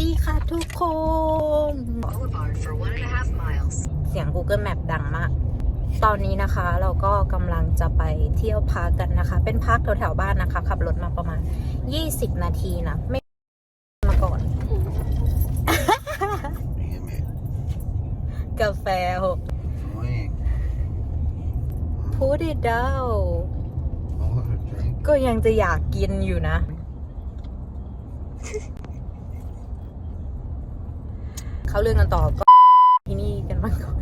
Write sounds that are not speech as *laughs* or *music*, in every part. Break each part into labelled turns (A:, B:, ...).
A: ดีค่ะทุกคน
B: Boulevard for one and a half miles.
A: เสียง Google Map ดังมาก ตอนนี้นะคะเราก็กำลังจะไปเที่ยวพักกันนะคะ เป็นพักแถวๆบ้านนะคะ ขับรถมาประมาณ 20 นาทีนะ ไม่มาก่อน
C: Damn it.
A: กาแฟหก
C: Annoying.
A: Put it down
C: I want a drink.
A: ก็ยังจะอยากกินอยู่นะ เขาเรื่องกันต่อก็ที่นี่กันมางก่อน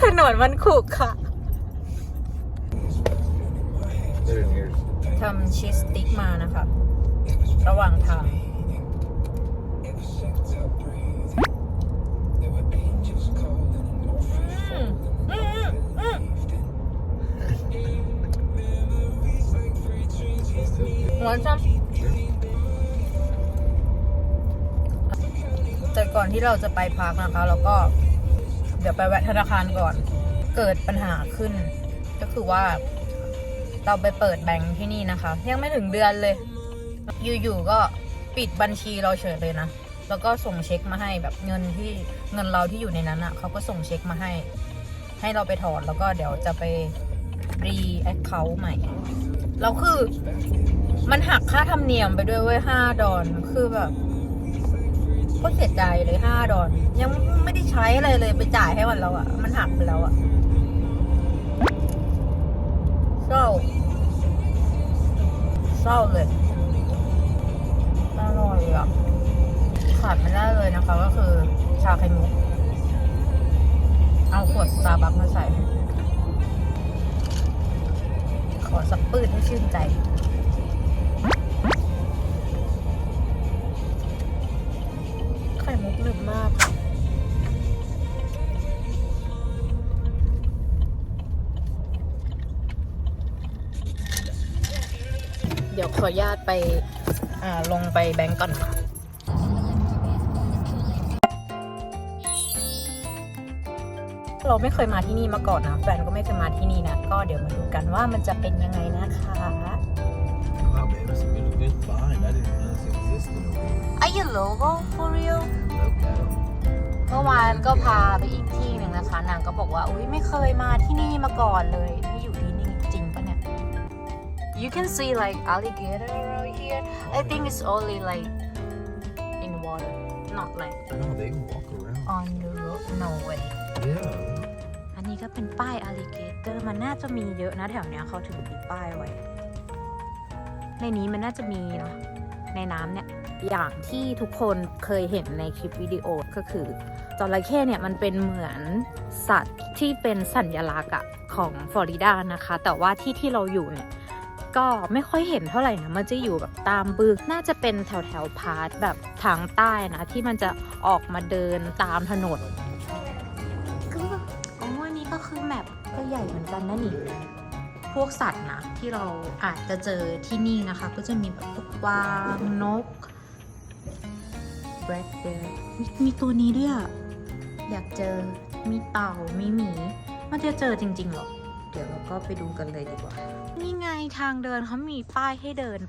A: ถนนมันขรุขระ
C: There it is.
A: ทำชีสสติ๊กมานะคะ ระหว่างทางอืมอืมอืมหวานจัง แต่ก่อนที่เราจะไปพักนะคะ เราก็เดี๋ยวไปแวะธนาคารก่อน เกิดปัญหาขึ้น ก็คือว่า เราไปเปิดแบงค์ที่นี่นะคะ ยังไม่ถึงเดือนเลย อยู่ๆก็ปิดบัญชีเราเฉยเลยนะแล้วก็ส่งเช็คมาให้แบบเงินที่เงินเราที่อยู่ในนั้นอะ่ะเขาก็ส่งเช็คมาให้ ให้เราไปถอนแล้วก็เดี๋ยวจะไปรีแอคเคาท์ใหม่แล้วคือมันหักค่าธรรมเนียมไปด้วยเว้ยห้าดอลคือแบบ ก็เสียใจเลยห้าดอลยังไม่ได้ใช้อะไรเลยไปจ่ายให้มันแล้วอะ่ะมันหักไปแล้วอะ่ะเศร้าเศร้าเลยอร่อยอะขาดไม่ได้เลยนะคะ ก็คือ ชาไข่มุก เอาขวดสตาร์บัคมาใส่ ขอสักปืดให้ชื่นใจ ขออนุญาตไปอ่าลงไปแบงก์ก่อนค่ะเราไม่เคยมาที่นี่มาก่อนนะแฟนก็ไม่เคยมาที่นี่นะ ก็เดี๋ยวมาดูกันว่ามันจะเป็นยังไงนะคะ
C: Wow, babe, it's a really good find. I didn't know this existed over here.
A: Are you local for real
C: No cattle.
A: เมื่อวานก็พาไปอีกที่หนึ่งนะคะ นางก็บอกว่า อุ้ยไม่เคยมาที่นี่มาก่อนเลย You can see like alligator around here I think it's only like in water not like
C: No, they can walk around.
A: on the road no way
C: Yeah.
A: อันนี้ก็เป็นป้าย alligator มันน่าจะมีเยอะนะแถวเนี้ยเขาถึงติดป้ายไว้ ในนี้มันน่าจะมีเนาะในน้ำเนี่ย อย่างที่ทุกคนเคยเห็นในคลิปวิดีโอก็คือจระเข้เนี่ยมันเป็นเหมือนสัตว์ที่เป็นสัญลักษณ์อะของฟลอริดานะคะ แต่ว่าที่ที่เราอยู่เนี่ย ก็ไม่ค่อยเห็นเท่าไหร่นะมันจะอยู่แบบตามบึกน่าจะเป็นแถวแถวพาร์ทแบบทางใต้นะ ที่มันจะออกมาเดินตามถนนก็อ๋ออันนี้ก็คือแมปก็ใหญ่เหมือนกันนะนี่พวกสัตว์นะที่เราอาจจะเจอที่นี่นะคะ ก็จะมีแบบพวกวางนก black bear มีมีตัวนี้ด้วยอะอยากเจอมีเต่ามีหมี มันจะเจอจริงๆหรอ เดี๋ยวเราก็ไปดูกันเลยดีกว่า ทางเดินเขามีป้ายให้เดิน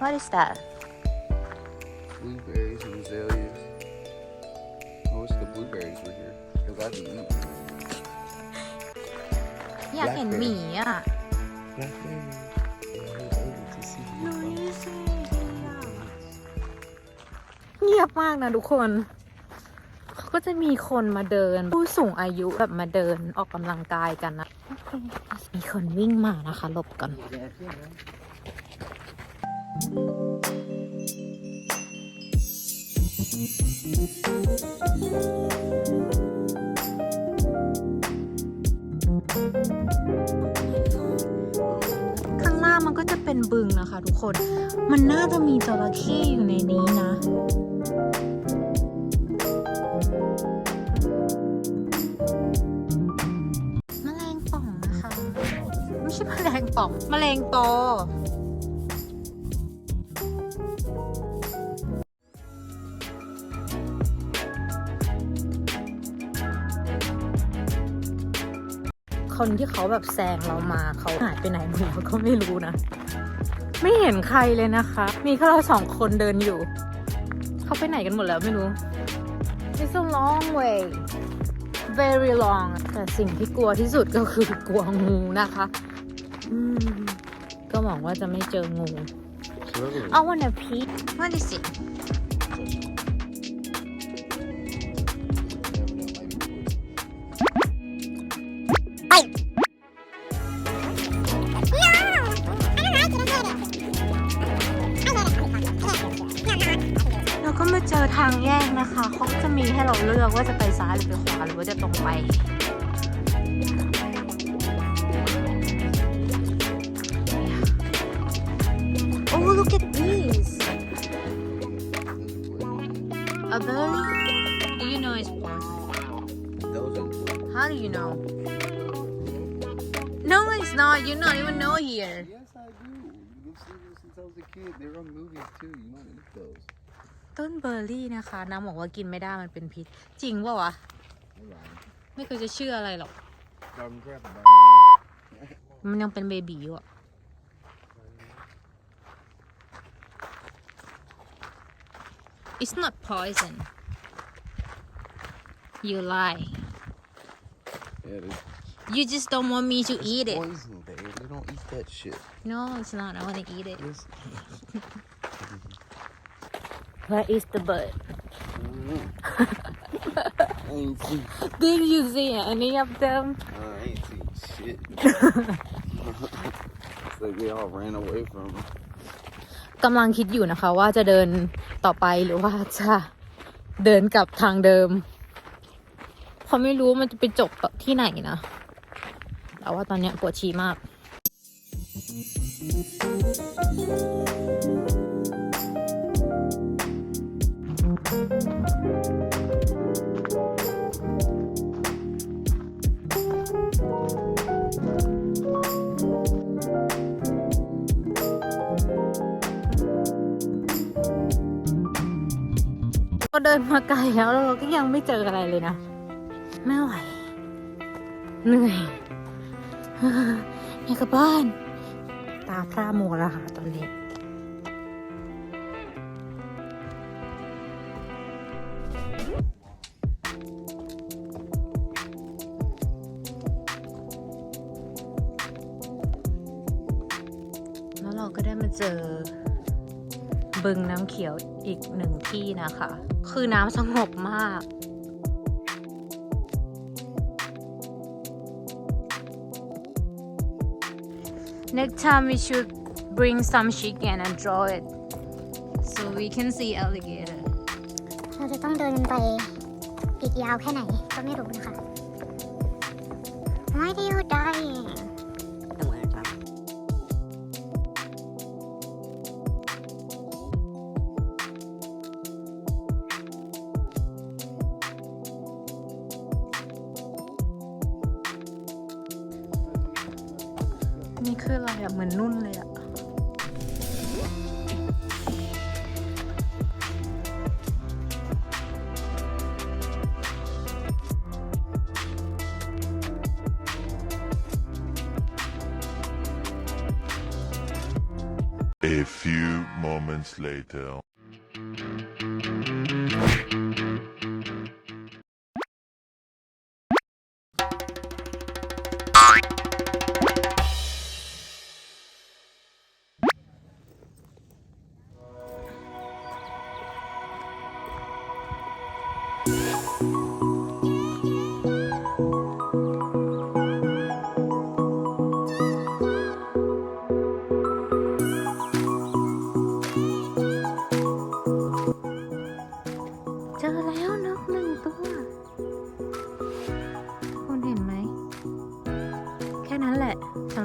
A: What is that
C: Blueberries and azaleas. I wish the blueberries were here. Because I'd be eating.
A: อยากเห็นหมีอะ
C: Blackberry.
A: ยบมากนะทุกคนเขาก็จะมีคนมาเดิน ผู้สูงอายุแบบมาเดินออกกำลังกายกันนะ มีคนวิ่งมานะคะหลบก่อนข้างหน้ามันก็จะเป็นบึงนะคะทุกคน มันน่าจะมีจระเข้อยู่ในนี้นะ ช่แมลงป่องแมลงปอคนที่เขาแบบแซงเรามาเขาหายไปไหนหมดแล้วก็ไม่รู้นะ ไม่เห็นใครเลยนะคะ มีแค่เราสองคนเดินอยู่ เขาไปไหนกันหมดแล้วไม่รู้ It's a long way very long แต่สิ่งที่กลัวที่สุดก็คือกลัวงูนะคะอืม ก็หวังว่าจะไม่เจองู
C: So that was
A: I wanna pee What is it
C: never know, might be poison.
A: เราก็มาเจอทางแยกนะคะ เขาก็จะมีให้เราเลือกว่าจะไปซ้ายหรือไปขวาหรือว่าจะตรงไป a berry Do you know it's poison
C: Those are
A: How do you know No it's not you not even know here
C: Yes, I do. You've seen them since I was a kid. They were on movies too. You don't eat those.
A: ต้นเบอร์รี่นะคะน้ำบอกว่ากินไม่ได้มันเป็นพิษ จริงป่าวะ
C: You're lying.
A: ไม่เคยจะเชื่ออะไรหรอก
C: Garden crap about me.
A: มันยังเป็นเบบีอยู่อะ It's not poison You lie
C: Yeah, it is.
A: You just don't want me to
C: It's
A: eat it
C: poison, babe. They don't eat that shit.
A: No it's not I wanna eat it
C: Yes. *laughs*
A: Where is the bird
C: I *laughs* ain't seen. *laughs*
A: Did you see any of them
C: I ain't seen shit. it's like they all ran away from him.
A: กำลังคิดอยู่นะคะ ว่าจะเดิน ต่อไปหรือว่าจะเดินกลับทางเดิมเพราะไม่รู้มันจะไปจบที่ไหนนะ แต่ว่าตอนเนี้ยปวดฉี่มากเราเดินมาไกลแล้วแล้วเราก็ยังไม่เจออะไรเลยนะ ไม่ไหว เหนื่อยอยากกลับบ้าน ตาพร่ามัวแล้วค่ะตอนนี้ ขียวอีกหนึ่งที่นะคะ คือน้ำสงบมาก Next time we should bring some chicken and draw it so we can see alligator
D: เราจะต้องเดินไปอีกยาวแค่ไหนก็ไม่รู้นะคะ Why do you dying
A: นี่คืออะไรอะเหมือนนุ่นเลยอะ
E: A few moments later.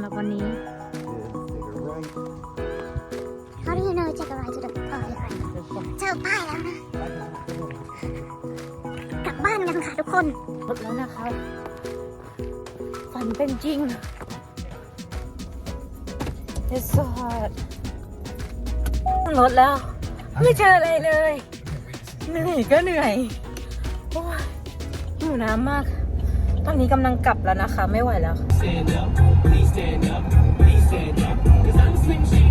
A: หรับวันนี้
C: Yeah, take a right.
D: How do you know to go right to the oh you're right เจอป้ายแล้วนะ กลับบ้านกันค่ะทุกคน
A: ลดแล้วนะคะฝันเป็นจริง It's so hard ลดแล้ว ไม่เจออะไรเลย เหนื่อยก็เหนื่อยโอ้ยหิวน้ำมาก ตอนนี้กำลังกลับแล้วนะคะ ไม่ไหวแล้วค่ะ stand up, please stand up, cause I'm Slim Shady.